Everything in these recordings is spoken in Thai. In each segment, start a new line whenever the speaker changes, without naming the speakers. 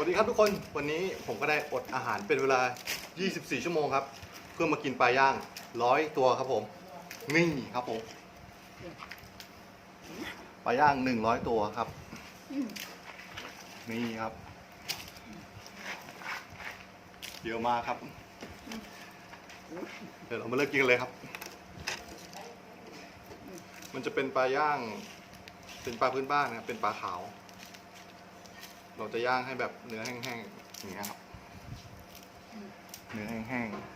วัสดีครับทุกคนวันนี้ผมก็ได้อดอาหารเป็นเวลา 24 ชั่วโมงครับ เพื่อมากินปลาย่างร้อยตัวครับผมนี่ครับผมปลาย่าง 100 ตัวครับนี่ครับเยอะมากครับ เดี๋ยวเรามาเริ่มกินกันเลยครับ มันจะเป็นปลาย่าง เป็นปลาพื้นบ้านนะครับเป็นปลาขาว เราจะย่างให้แบบเนื้อแห้งๆอย่างเงี้ยครับ เนื้อแห้งๆ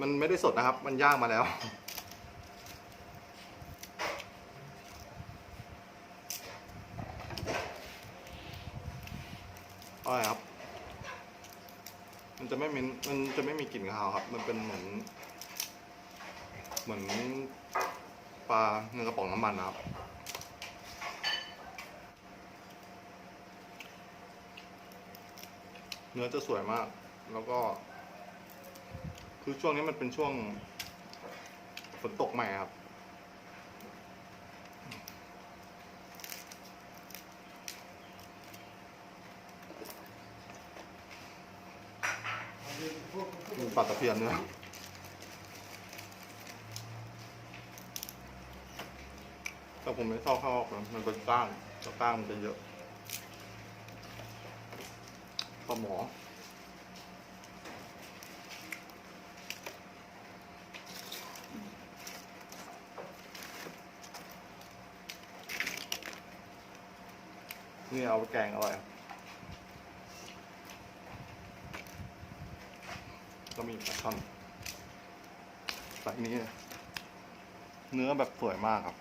มันไม่ได้สดนะครับ มันย่างมาแล้วอร่อยครับ มันจะไม่มีมันจะไม่มีกลิ่นคาวครับ มันเป็นเหมือน เหมือนปลาเนื้อกระป๋องน้ำมันนะครับ เนื้อจะสวยมาก แล้วก็ คือช่วงนี้มันเป็นช่วงฝนตกใหม่ครับปลาตะเพียนด้วย แต่ผมไม่ชอบข้าวออกนะมันเป็นก้างแล้วก้างมันจะเยอะปลาหมอนี่เอาไปแกงอร่อยก็มีปลาช่อนแบบนี้ เนื้อแบบสวยมากครับ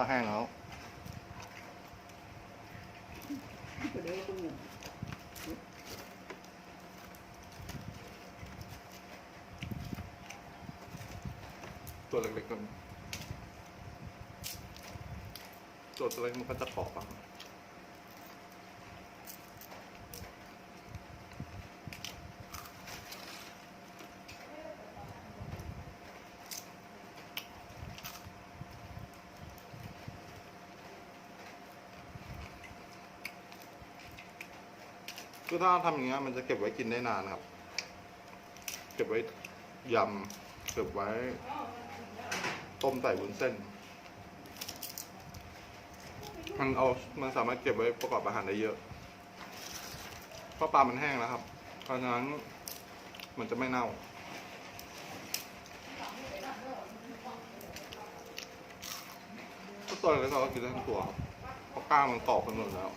ถ้าแห้งแล้วตัวเล็กๆกันตัวเล็กมันก็จะขอบอะ คือถ้าทำอย่างเงี้ยมันจะเก็บไว้กินได้นานครับ เก็บไว้ยำเก็บไว้ ต้มใส่วุ้นเส้น มันเอา มันสามารถเก็บไว้ประกอบอาหารได้เยอะ เพราะปลามันแห้งแล้วครับ เพราะฉะนั้นมันจะไม่เน่า ก็ตัวเล็กๆเราก็กินได้ทั้งตัวเพราะกล้างมันกรอบกันหมดแล้ว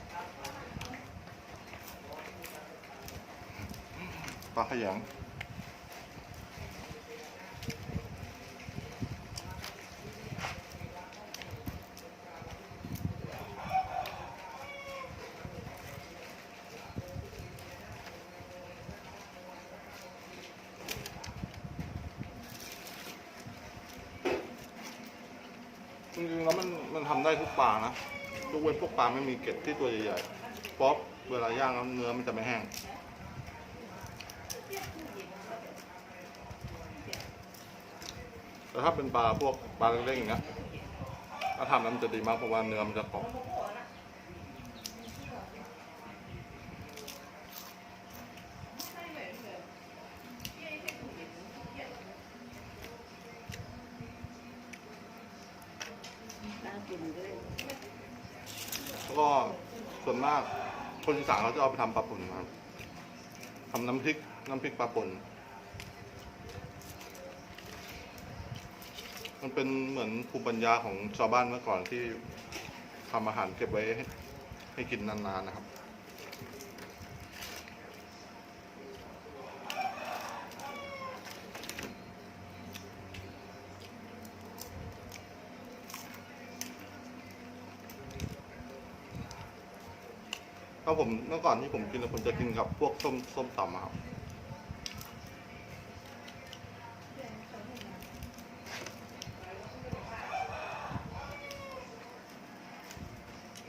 ปลาขยงจริงๆแล้วมันมันทำได้ทุกปลานะยกเว้นพวกปลาไม่มีเกล็ดที่ตัวใหญ่ๆเพราะเวลาย่างแล้วเนื้อมันจะไม่แห้ง แต่ถ้าเป็นปลาพวกปลาเล็กๆอย่างเงี้ยถ้าทำแล้วมันจะดีมากเพราะว่าเนื้อมันจะกรอบแล้วก็ส่วนมากคนอีสานเขาจะเอาไปทำปลาปุ่นครับ ทำน้ำพริก น้ำพริกปลาป่น มันเป็นเหมือนภูมิปัญญาของชาวบ้านเมื่อก่อนที่ทำอาหารเก็บไว้ให้ให้กินนานๆนะครับ ถ้าผมเมื่อก่อนที่ผมกินผมจะกินกับพวกส้มส้มตำอะครับ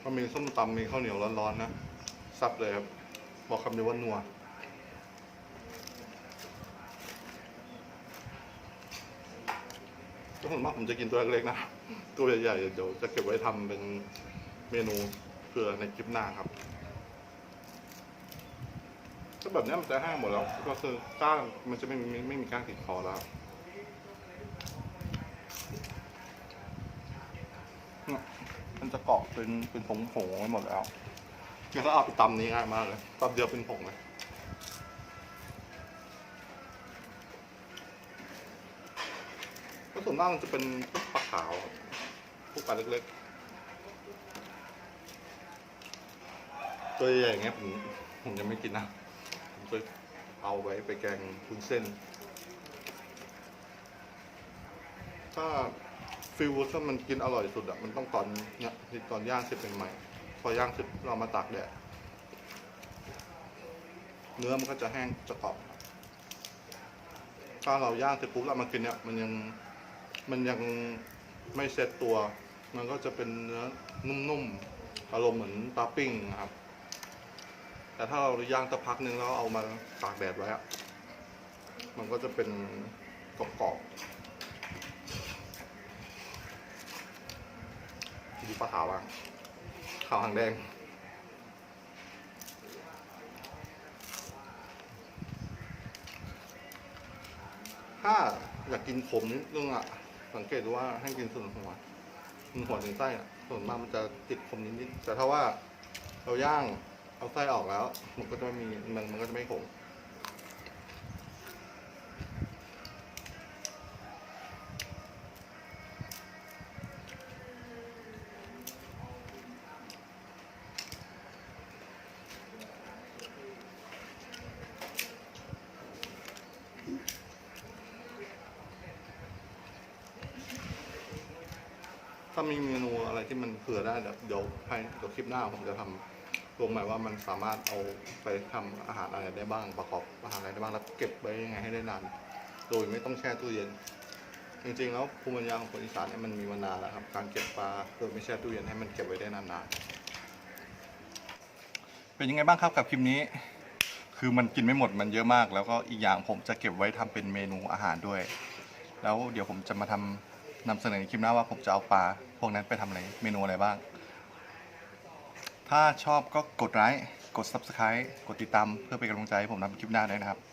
ก็มีส้มตำมีข้าวเหนียวร้อนๆนะซับเลยครับ บอกคำเดียวว่านัวกก็ส่วนมากผมจะกินตัวเล็กๆนะ ตัวใหญ่ๆเดี๋ยวจะเก็บไว้ทำเป็นเมนูเพื่อในคลิปหน้าครับ ถ้าแบบนี้มันจะแห้งหมดแล้ว ก็คือก้างมันจะไม่มีไม่มีก้างติดคอแล้วมันจะเกาะเป็นเป็นผงๆไว้หมดแล้วแล้วก็เอาไปตำนี้ง่ายมากเลยตำเดียวเป็นผงเลยก็ส่วนมากมันจะเป็นพวกปลาขาวพวกปลาเล็กๆ ตัวใหญ่ๆอย่างเงี้ยผมผมยังไม่กินนะ เอาไว้ไปแกงคุนเส้น ถ้าฟิลถ้ามันกินอร่อยสุดอะมันต้องตอนเนี้ยตอนย่างเสร็จใหม่ๆพอย่างเสร็จเรามาตากแดดเนื้อมันก็จะแห้งจะกรอบถ้าเราย่างเสร็จปุ๊บเรามากินเนี่ยมันยังมันยังไม่เซ็ตตัว มันก็จะเป็นเนื้อนุ่มๆอารมณ์เหมือนปลาปิ้งครับ แต่ถ้าเราย่างสักพักหนึ่งแล้วเอามาตากแดดไว้อะมันก็จะเป็นกรอบๆดูปลาขาวบ้างขาวหางแดงถ้าอยากกินขมนิดนึงอะ สังเกตดูว่าให้กินส่วนหัวส่วนหัวถึงไส้อะ ส่วนมากมันจะติดขมนิดๆแต่ถ้าว่าเราย่าง เอาไส้ออกแล้ว มันก็จะไม่มีมันมันก็จะไม่ขมถ้ามีเมนูอะไรที่มันเผื่อได้เดี๋ยวเดี๋ยวให้เดี๋ยวคลิปหน้าผมจะทำ ลงหมายว่ามันสามารถเอาไปทำอาหารอะไรได้บ้างประกอบอาหารอะไรได้บ้างแล้วเก็บไว้ยังไงให้ได้นาน โดยไม่ต้องแช่ตู้เย็น จริงๆแล้วภูมิปัญญาของคนอีสานเนี่ยมันมีมานานแล้วครับการเก็บปลาโดยไม่แช่ตู้เย็นให้มันเก็บไว้ได้นานๆเป็นยังไงบ้างครับกับคลิปนี้ คือมันกินไม่หมดมันเยอะมาก แล้วก็อีกอย่างผมจะเก็บไว้ทำเป็นเมนูอาหารด้วย แล้วเดี๋ยวผมจะมาทำนำเสนอในคลิปหน้าว่าผมจะเอาปลาพวกนั้นไปทำอะไรเมนูอะไรบ้าง ถ้าชอบก็กดไลค์ กด Subscribe กดติดตามเพื่อเป็นกำลังใจให้ผมทำคลิปหน้าด้วยนะครับ